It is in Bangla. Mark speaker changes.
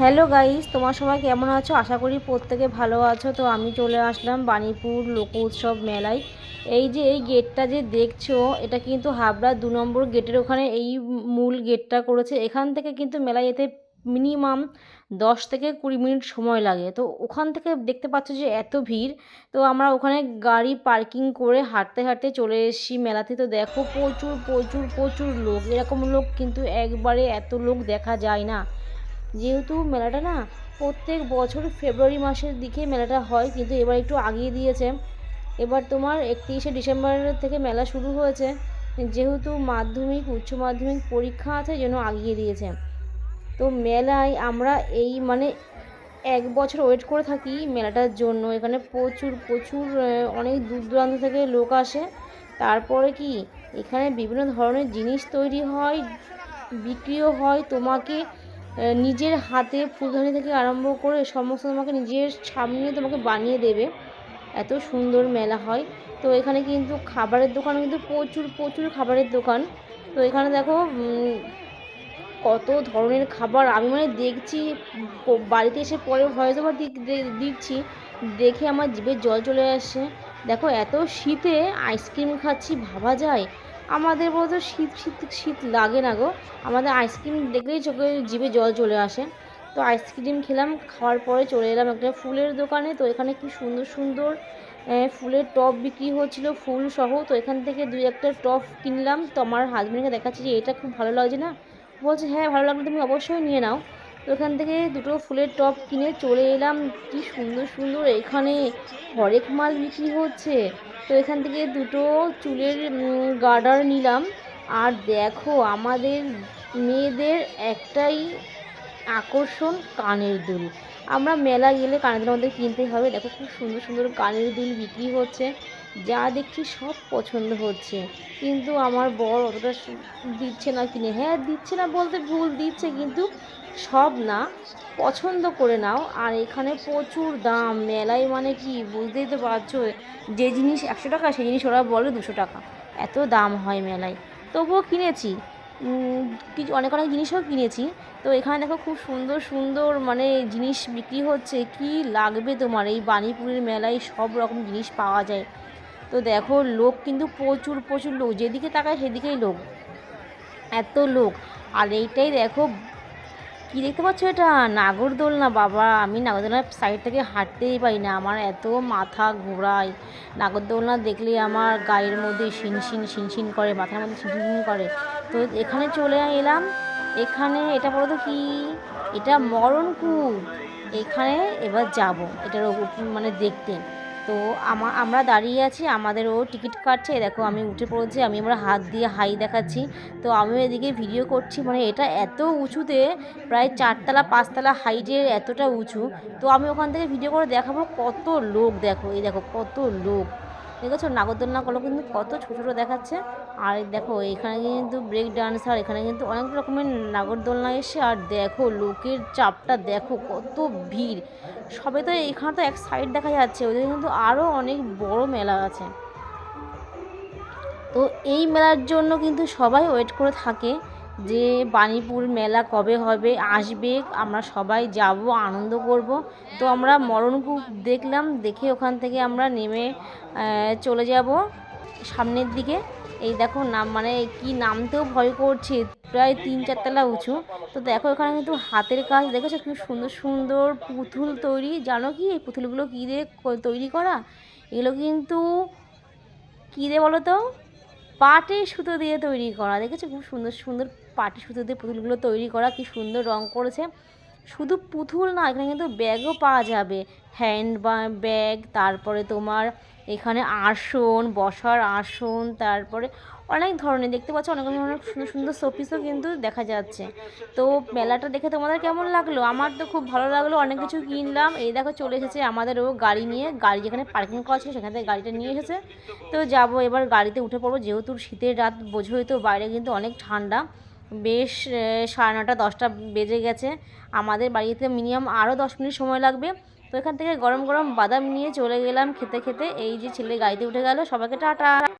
Speaker 1: হ্যালো গাইস তোমার সবাই কেমন আছো? আশা করি প্রত্যেকে ভালো আছো। তো আমি চলে আসলাম বাণীপুর লোক উৎসব মেলায়। এই যে এই গেটটা যে দেখছ, এটা কিন্তু হাবড়া দু নম্বর গেটের ওখানে এই মূল গেটটা করেছে। এখান থেকে কিন্তু মেলায় যেতে মিনিমাম দশ থেকে কুড়ি মিনিট সময় লাগে। তো ওখান থেকে দেখতে পাচ্ছ যে এত ভিড়। তো আমরা ওখানে গাড়ি পার্কিং করে হাঁটতে হাঁটতে চলে এসেছি মেলাতে। তো দেখো প্রচুর প্রচুর প্রচুর লোক। এরকম লোক কিন্তু একবারে এত লোক দেখা যায় না। যেহেতু মেলাটা না প্রত্যেক বছর ফেব্রুয়ারি মাসের দিকে মেলাটা হয়, কিন্তু এবার একটু আগিয়ে দিয়েছে। এবার তোমার একত্রিশে ডিসেম্বর থেকে মেলা শুরু হয়েছে। যেহেতু মাধ্যমিক, উচ্চ মাধ্যমিক পরীক্ষা আছে জন্য আগিয়ে দিয়েছে। তো মেলায় আমরা এই মানে এক বছর ওয়েট করে থাকি মেলাটার জন্য। এখানে প্রচুর প্রচুর অনেক দূর দূরান্ত থেকে লোক আসে। তারপরে কি? এখানে বিভিন্ন ধরনের জিনিস তৈরি হয়, বিক্রিও হয়। তোমাকে নিজের হাতে ফুলদানি থেকে আরম্ভ করে সমস্ত তোমাকে নিজের সামনে তোমাকে বানিয়ে দেবে। এত সুন্দর মেলা হয়। তো এখানে কিন্তু খাবারের দোকান কিন্তু প্রচুর প্রচুর খাবারের দোকান। তো এখানে দেখো কত ধরনের খাবার। আমি মানে দেখছি বাড়িতে এসে পরে ভয়েস ওভার দিচ্ছি। দেখে আমার জিভের জল চলে আসছে। দেখো, এত শীতে আইসক্রিম খাচ্ছি, ভাবা যায়। আমাদের বলতে শীত শীত শীত লাগে না গো। আমাদের আইসক্রিম দেখলেই চোখে জিভে জল চলে আসে। তো আইসক্রিম খেলাম, খাওয়ার পরে চলে এলাম একটা ফুলের দোকানে। তো এখানে কি সুন্দর সুন্দর ফুলের টব বিক্রি হচ্ছিল, ফুল সহ। তো এখান থেকে দুই একটা টব কিনলাম। তো আমার হাজব্যান্ডকে দেখাচ্ছি যে এটা খুব ভালো লাগছে না। বলছে হ্যাঁ ভালো লাগলে তুমি অবশ্যই নিয়ে নাও। তো এখান থেকে দুটো ফুলের টব কিনে চলে এলাম। কি সুন্দর সুন্দর। এখানে হরেক মাল বিক্রি হচ্ছে। তো এখান থেকে দুটো চুলের গার্ডার নিলাম। আর দেখো, আমাদের মেয়েদের একটাই আকর্ষণ কানের দুল। আমরা মেলা গেলে কানের দুল আমাদের কিনতেই হবে। দেখো, খুব সুন্দর সুন্দর কানের দুল বিক্রি হচ্ছে। যা দেখছি সব পছন্দ হচ্ছে। কিন্তু আমার বর অতটা দিচ্ছে না কিনে। হ্যাঁ দিচ্ছে না বলতে ভুল, দিচ্ছে কিন্তু সব না। পছন্দ করে নাও। আর এখানে প্রচুর দাম। মেলায় মানে কি, বুঝতেই তো পারছ, যে জিনিস একশো টাকা, সেই জিনিস ওরা বলে দুশো টাকা। এত দাম হয় মেলায়। তবুও কিনেছি। কিছু অনেক অনেক জিনিসও কিনেছি। তো এখানে দেখো খুব সুন্দর সুন্দর মানে জিনিস বিক্রি হচ্ছে। কি লাগবে তোমার? এই বাণীপুরের মেলায় সব রকম জিনিস পাওয়া যায়। তো দেখো, লোক কিন্তু প্রচুর প্রচুর লোক। যেদিকে তাকায় সেদিকেই লোক। এত লোক। আর এইটাই দেখো, কী দেখতে পাচ্ছ এটা? নাগরদোলনা, বাবা। আমি নাগরদোলনার সাইড থেকে হাঁটতেই পারি না। আমার এত মাথা ঘোরায়। নাগরদোলনা দেখলে আমার গায়ের মধ্যে শিনশিন শিনশিন করে, মাথার মধ্যে শিনশিন করে। তো এখানে চলে এলাম। এখানে এটা বলো তো কি? এটা মরণকূপ এখানে এবার যাব। এটার মানে দেখতে। তো আমা, আমরা দাঁড়িয়ে আছি, আমাদেরও টিকিট কাটছে। দেখো, আমি উঠে পড়েছি, আমি আমরা হাত দিয়ে হাই দেখাচ্ছি। তো আমি এদিকে ভিডিও করছি মানে এটা এত উঁচুতে, প্রায় চারতলা, পাঁচতলা হাইটের এতটা উঁচু। তো আমি ওখান থেকে ভিডিও করে দেখাবো, কত লোক দেখো, এই দেখো, কত লোক। দেখেছ? নাগরদোলনাগুলো কিন্তু কত ছোটো ছোটো দেখাচ্ছে। আর দেখো, এখানে কিন্তু ব্রেক ডান্স আর এখানে কিন্তু অনেক রকমের নাগরদোলনা এসে, আর দেখো, লোকের চাপটা দেখো, কত ভিড়। সবে তো এখানে তো এক সাইড দেখা যাচ্ছে, ওদের কিন্তু আরও অনেক বড় মেলা আছে। তো এই মেলার জন্য কিন্তু সবাই ওয়েট করে থাকে। যে বাণীপুর মেলা কবে হবে, আসবে, আমরা সবাই যাব, আনন্দ করব। তো আমরা মরণকূপ দেখলাম, দেখে ওখান থেকে আমরা নেমে চলে যাব সামনের দিকে। এই দেখো নাম মানে কি নামতেও ভয় করছে, প্রায় তিন চারতলা উঁচু। তো দেখো এখানে কিন্তু হাতের কাজ, দেখেছ খুব সুন্দর সুন্দর পুতুল তৈরি, জানো কি এই পুতুলগুলো কী দিয়ে তৈরি করা? এগুলো কিন্তু কী দিয়ে বলো তো? পাটের সুতো দিয়ে তৈরি করা। দেখেছ খুব সুন্দর সুন্দর পাটের সুতো দিয়ে পুতুলগুলো তৈরি করা, কি সুন্দর রং করেছে। শুধু পুতুল না, এখানে কিন্তু ব্যাগও পাওয়া যাবে। হ্যান্ড ব্যাগ তারপরে তোমার এখানে আসন, বসার আসন, তারপরে অনেক ধরনের, দেখতে পাচ্ছ অনেক ধরনের সুন্দর সুন্দর শোপিসও কিন্তু দেখা যাচ্ছে। তো মেলাটা দেখে তোমাদের কেমন লাগল? আমার তো খুব ভালো লাগল, অনেক কিছু কিনলাম। এই দেখো চলে এসেছে আমাদেরও গাড়ি নিয়ে, গাড়ি যেখানে পার্কিং করা ছিল সেখান থেকে গাড়িটা নিয়ে এসেছে। তো যাব, এবার গাড়িতে উঠে পড়ব, যেহেতু শীতের রাত বোঝোই তো বাইরে কিন্তু অনেক ঠান্ডা। বেশ সাড়ে নটা, দশটা বেজে গেছে। আমাদের বাড়িতে মিনিমাম আরও দশ মিনিট সময় লাগবে। তো এখান থেকে গরম গরম বাদাম নিয়ে চলে গেলাম খেতে খেতে। এই যে ছেলে গাড়িতে উঠে গেল, সবাইকে টাটা।